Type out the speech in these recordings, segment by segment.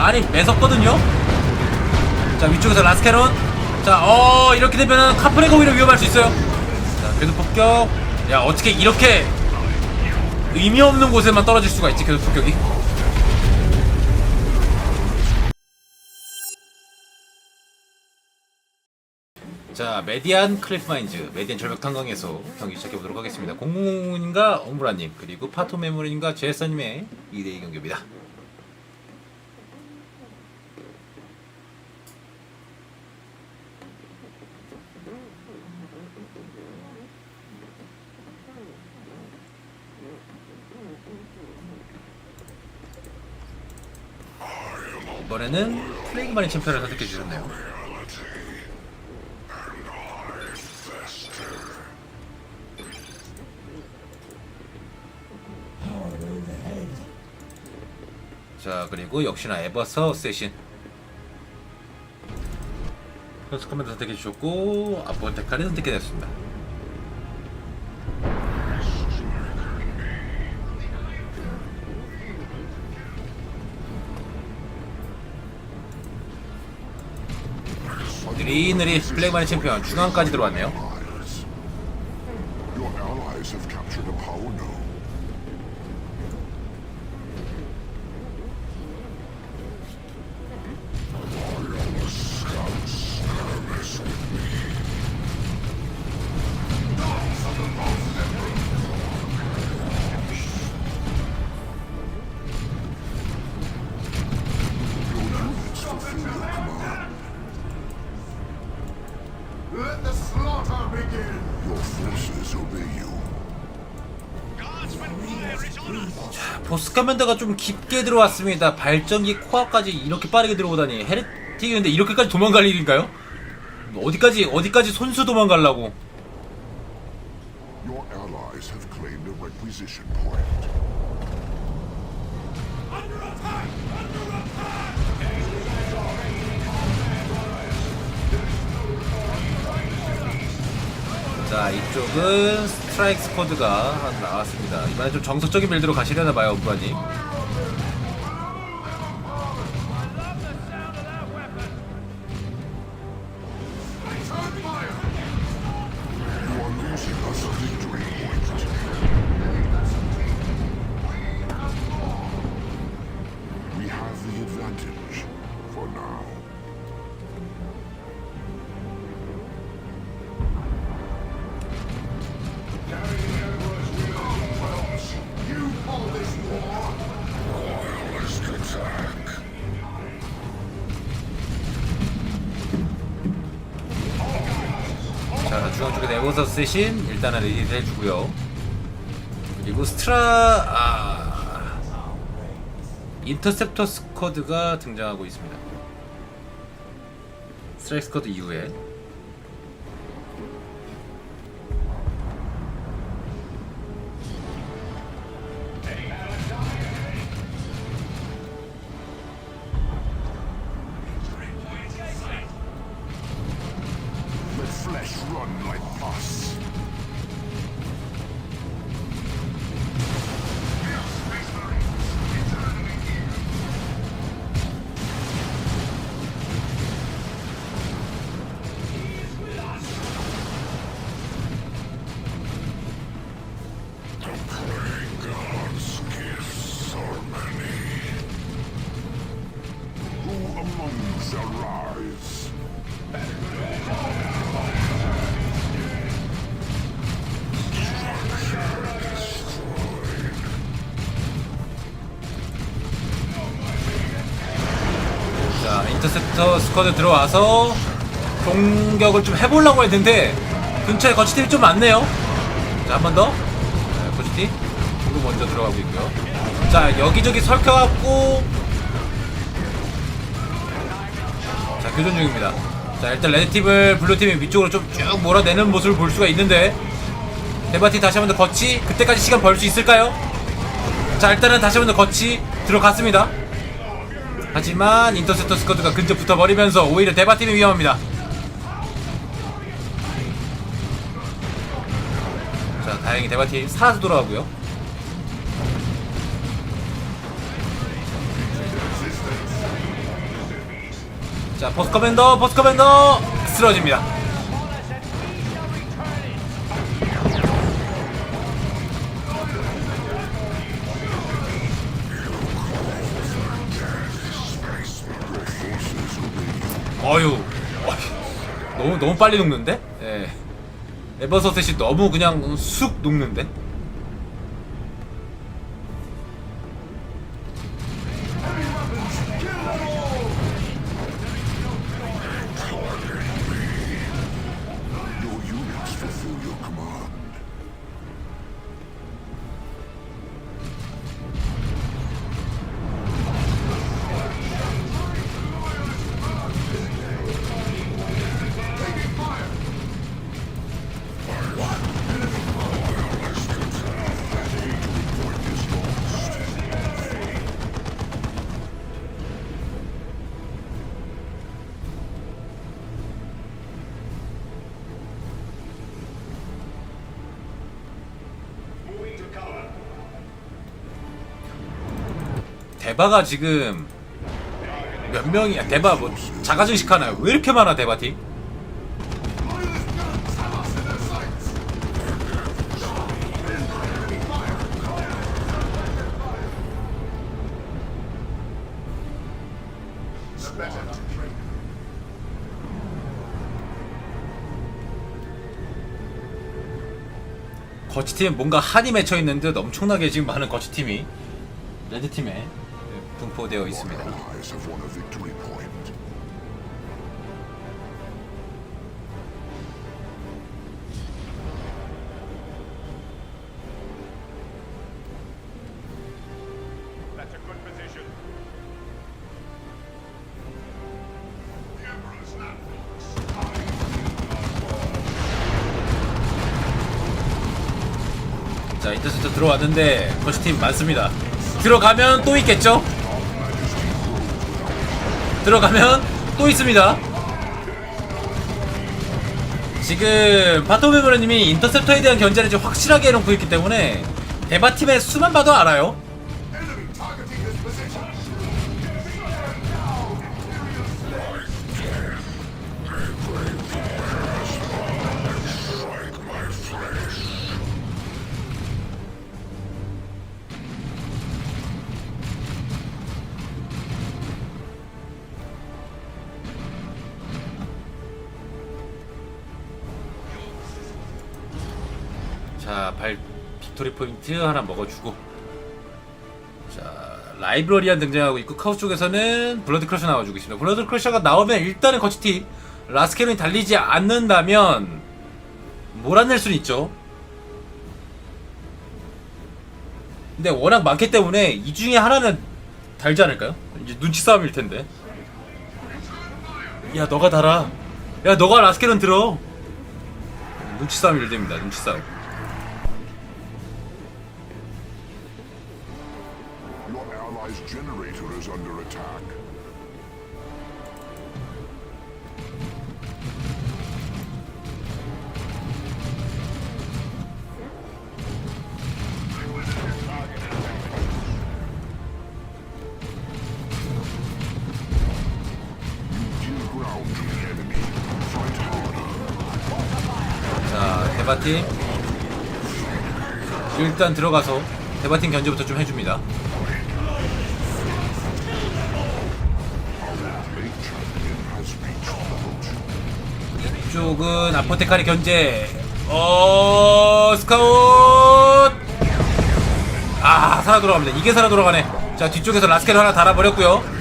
많이 매섭거든요. 자 위쪽에서 라스캐론. 자어 이렇게 되면 카프레가 오히려 위험할 수 있어요. 자 궤도 폭격. 야 어떻게 이렇게 의미 없는 곳에만 떨어질 수가 있지 궤도 폭격이? 자 메디안 클리프마인즈 메디안 절벽 탄광에서 경기 시작해 보도록 하겠습니다. 공공공님과 옹브라님 그리고 파토 메모리님과 제사님의 2대2 경기입니다. 이번에는 플레이그 마린 챔피언을 선택해 주셨네요. 자 그리고 역시나 에버서 세신 현수 커맨드 선택해 주셨고 아포 데카를 선택해 냈습니다. 느릿느릿 블랙마린 챔피언 중앙까지 들어왔네요. 스 커맨드가 좀 깊게 들어왔습니다. 발전기 코어까지 이렇게 빠르게 들어오다니 헤레틱이 근데 이렇게까지 도망갈 일인가요? 어디까지 어디까지 손수 도망가려고? 자 이쪽은 스트라이크 스쿼드가 나왔습니다. 이번에 좀 정석적인 빌드로 가시려나 봐요, 우브라님. 에버서 세신 일단은 리드 해주고요. 그리고 스트라 아 인터셉터 스쿼드가 등장하고 있습니다. 스트라이크 스쿼드 이후에 flesh run like pus. 스쿼드 들어와서 공격을 좀 해보려고 했는데 근처에 거치팀이 좀 많네요. 자 한 번 더. 네, 거치팀 으로 먼저 들어가고 있고요. 자 여기저기 설켜갖고 자 교전 중입니다. 자 일단 레드팀을 블루팀의 위쪽으로 좀 쭉 몰아내는 모습을 볼 수가 있는데 데바팀 다시 한 번 더 거치 그때까지 시간 벌 수 있을까요? 자 일단은 다시 한 번 더 거치 들어갔습니다. 하지만 인터셉터 스쿼드가 근처 붙어버리면서 오히려 대바팀이 위험합니다. 자 다행히 대바팀 살아서 돌아가고요. 자 버스 커맨더 버스 커맨더 쓰러집니다 빨리 녹는데? 예. 에버서셋이 너무 그냥 쑥 녹는데? 대바가 지금 몇 명이야? 대바 뭐 자가증식 하나요? 왜 이렇게 많아 대바 팀? The better to train. 거치 팀은 뭔가 한이 맺혀 있는 듯 엄청나게 지금 많은 거치 팀이 레드 팀에 분포되어 있습니다. 자 인터셉터 들어왔는데 거치 팀 많습니다. 들어가면 또 있겠죠? 들어가면 또 있습니다. 지금 바토메모르님이 인터셉터에 대한 견제를 좀 확실하게 해놓고 있기 때문에 대바 팀의 수만 봐도 알아요. 자, 발 빅토리 포인트 하나 먹어주고. 자, 라이브러리안 등장하고 있고 카우스 쪽에서는 블러드 크러셔 나와주고 있습니다. 블러드 크러셔가 나오면 일단은 거치팀 라스케론이 달리지 않는다면 몰아낼 수는 있죠. 근데 워낙 많기 때문에 이 중에 하나는 달지 않을까요? 이제 눈치 싸움일 텐데. 야, 너가 달아. 야, 너가 라스케론 들어. 눈치 싸움이 일됩니다. 눈치 싸움. 대바팀. 일단 들어가서 대바팀 견제부터 좀 해줍니다. 이쪽은 아포테카리 견제. 어, 스카웃! 아, 살아 돌아갑니다. 이게 살아 돌아가네. 자, 뒤쪽에서 라스켈 하나 달아버렸고요.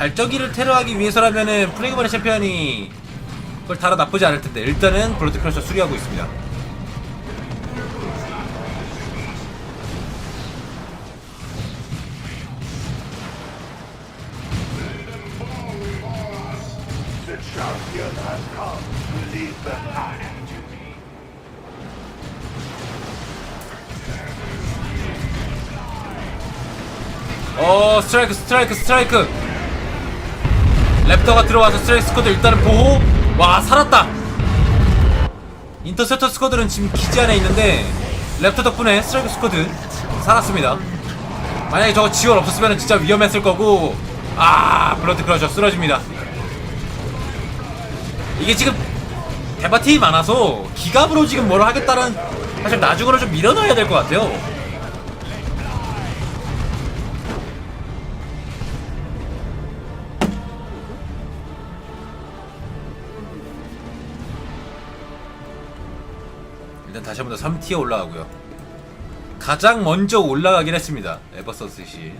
발전기를 테러하기 위해서라면은 프레그마리 챔피언이 그걸 달아 나쁘지 않을 텐데 일단은 블러드 크러셔 수리하고 있습니다. 어 스트라이크 스트라이크 스트라이크 랩터가 들어와서 스트라이크 스쿼드 일단은 보호. 와 살았다. 인터셉터 스쿼드는 지금 기지 안에 있는데 랩터 덕분에 스트라이크 스쿼드 살았습니다. 만약에 저거 지원 없었으면 진짜 위험했을 거고. 아 블러드 크러셔 쓰러집니다. 이게 지금 대바팀이 많아서 기갑으로 지금 뭘 하겠다는 사실 나중으로 좀 밀어넣어야 될 것 같아요 다시 한번 더 3티어 올라가고요. 가장 먼저 올라가긴 했습니다. 에버서스 씨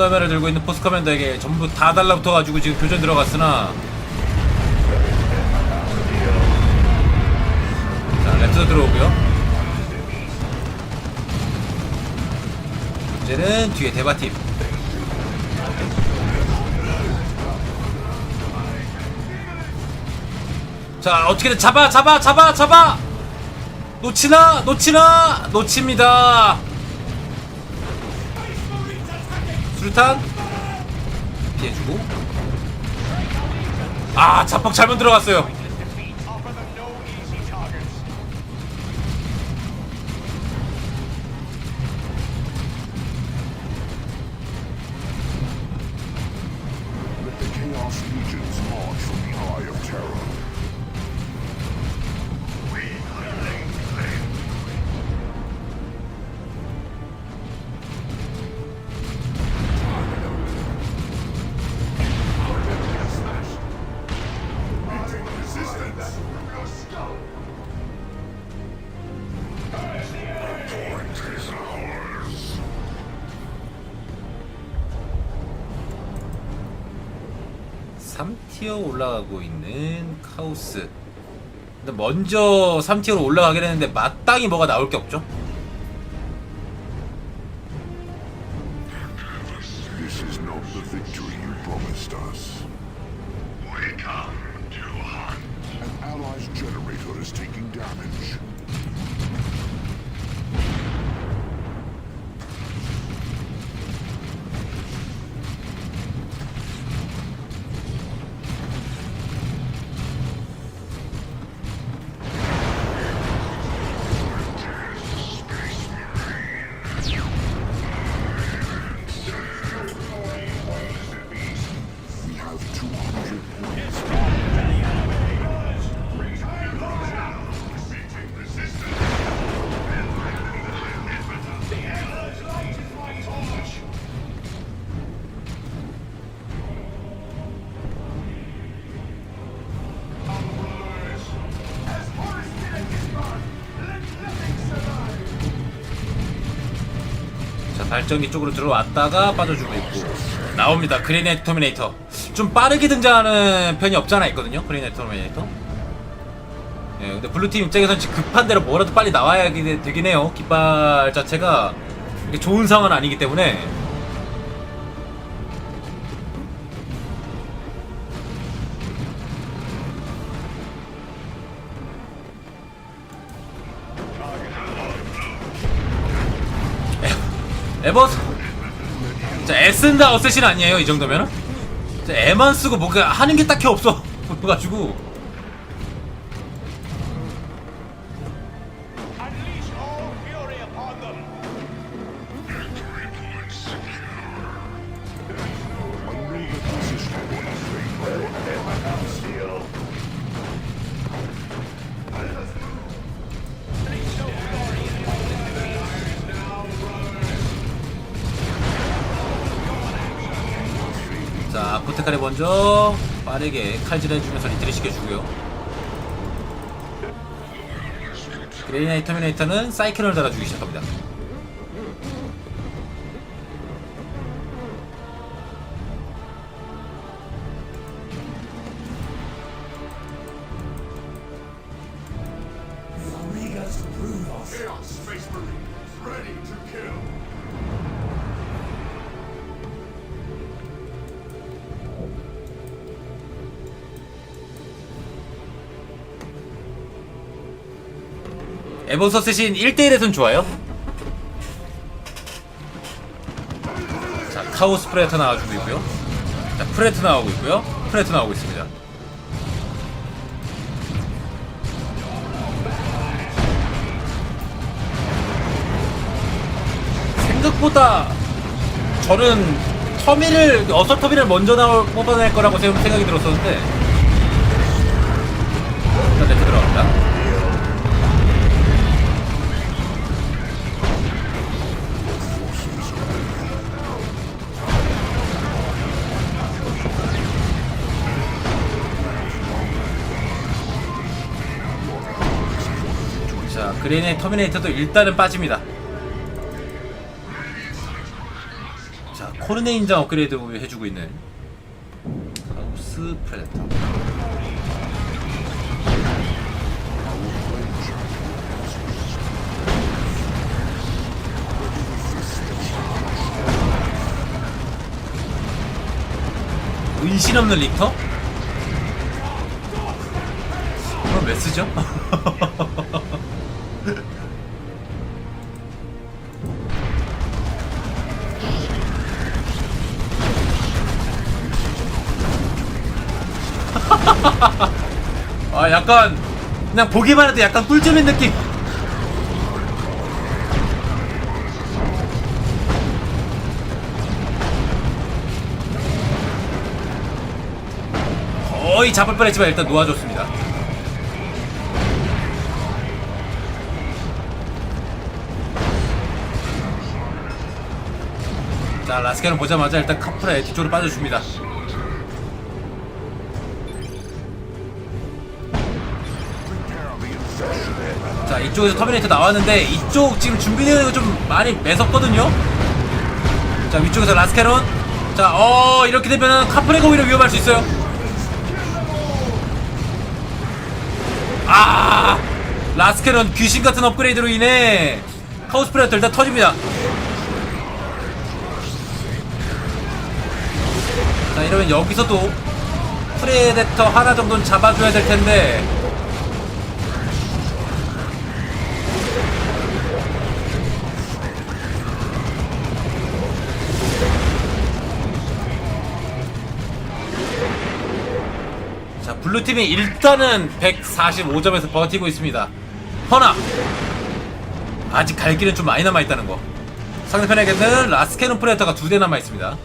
썬더맨을 들고 있는 포스 커맨더에게 전부 다 달라붙어가지고 지금 교전 들어갔으나. 자 랩트도 들어오고요. 문제는 뒤에 대바팀. 자 어떻게든 잡아 잡아 잡아 잡아! 놓치나 놓치나! 놓칩니다 수류탄. 피해주고. 아 자폭 잘못 들어갔어요 3티어 올라가고 있는 카오스 근데 먼저 3티어로 올라가긴 했는데 마땅히 뭐가 나올 게 없죠? This is not the victory you promised us. We come to hunt. An allies' generator is taking damage. 발전기 쪽으로 들어왔다가 빠져주고 있고. 나옵니다. 그레이네이트 터미네이터. 좀 빠르게 등장하는 편이 없잖아 있거든요 그레이네이트 터미네이터. 예 근데 블루팀 입장에선 지금 급한 대로 뭐라도 빨리 나와야 되- 되긴 해요. 깃발 자체가. 좋은 상황은 아니기 때문에 에- 쓴다 어쌔신 아니에요 이 정도면은? 자, 애만 쓰고 뭔가 하는 게 딱히 없어. 그래가지고 먼저 빠르게 칼질해주면서 리트리 시켜주고요. 그레이나이 터미네이터는 사이클을 달아주기 시작합니다 에버서 세신 1대1에선 좋아요. 자 카오 스 프레터 나와주고 있고요. 자 프레트 나오고 있고요. 프레트 나오고 있습니다. 생각보다 저는 터미를 어서 터미를 먼저 나올 뽑아낼 거라고 생각- 생각이 들었었는데. 일단 네트 들어갑니다 그레인의 터미네이터도 일단은 빠집니다 자 코르네 인장 업그레이드 해주고 있는 하우스 프레데터 은신 없는 릭터? 그럼 왜 쓰죠? 아 약간 그냥 보기만 해도 약간 꿀잼인 느낌. 거의 잡을 뻔했지만 일단 놓아줬습니다. 자 라스케는 보자마자 일단 카프라의 뒤쪽으로 빠져줍니다 이쪽에서 터미네이터 나왔는데 이쪽 지금 준비되는 거 좀 많이 매섭거든요. 자 위쪽에서 라스케론. 자어 이렇게 되면은 카프레가 오히려 위험할 수 있어요. 아 라스케론 귀신 같은 업그레이드로 인해 카오스 프레터 일단 터집니다. 자 이러면 여기서도 프레데터 하나 정도는 잡아줘야 될 텐데 블루팀이 일단은 145점에서 버티고 있습니다. 허나 아직 갈 길은 좀 많이 남아있다는 거. 상대편에게는 라스케논 프레터가 두 대 남아있습니다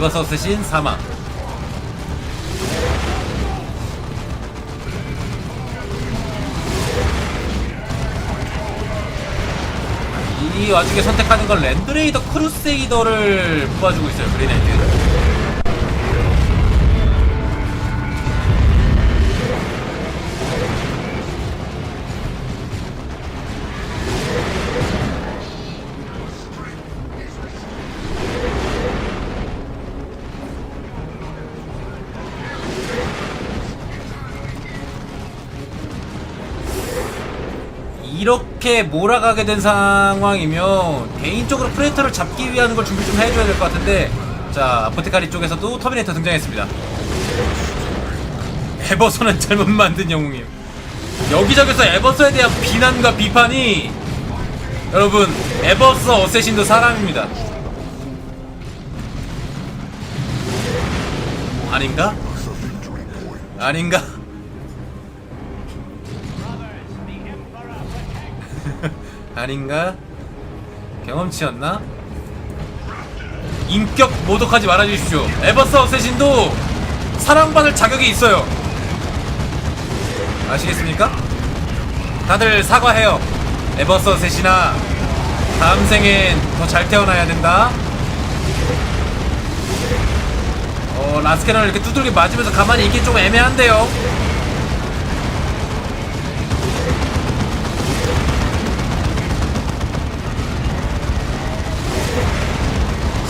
에버서스 신 사망. 이 와중에 선택하는 건 랜드레이더 크루세이더를 뽑아주고 있어요 그린에이드 이렇게 몰아가게 된 상황이면 개인적으로 프레터를 잡기 위한 걸 준비 좀 해줘야 될 것 같은데 자 아포테카리 쪽에서도 터미네이터 등장했습니다 에버서는 잘못 만든 영웅이에요 여기저기서 에버서에 대한 비난과 비판이 여러분 에버서 어쌔신도 사람입니다 아닌가? 아닌가? 아닌가? 경험치였나? 인격 모독하지 말아주십시오. 에버서 어쌔신도 사랑받을 자격이 있어요. 아시겠습니까? 다들 사과해요. 에버서 어쌔신아, 다음 생엔 더 잘 태어나야 된다. 어, 라스케를 이렇게 두들겨 맞으면서 가만히 있기 좀 애매한데요.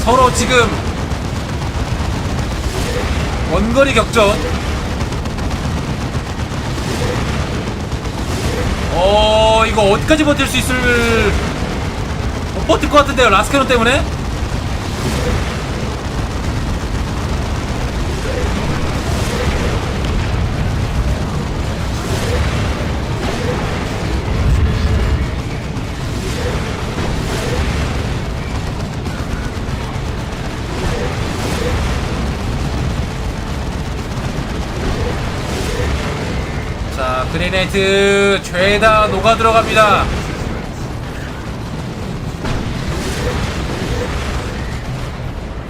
서로 지금 원거리 격전. 어 이거 어디까지 버틸 수 있을 못 버틸 것 같은데요 라스케론 때문에 자 그레네이트 죄다 녹아 들어갑니다.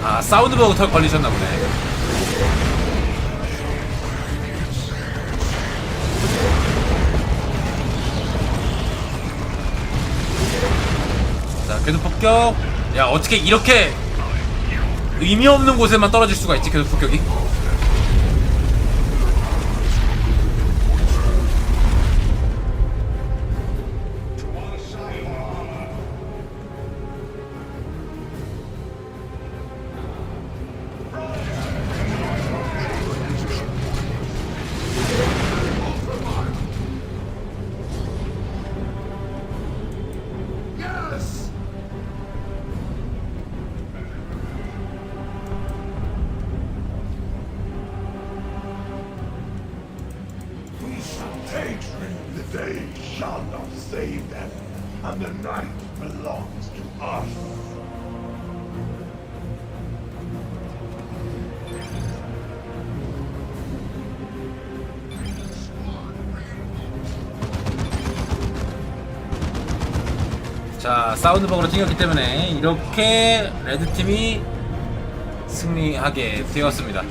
아 사운드 버그 털 걸리셨나 보네. 자 궤도 폭격. 야 어떻게 이렇게 의미 없는 곳에만 떨어질 수가 있지 궤도 폭격이 자 사운드버그로 튕겼기 때문에 이렇게 레드팀이 승리하게 되었습니다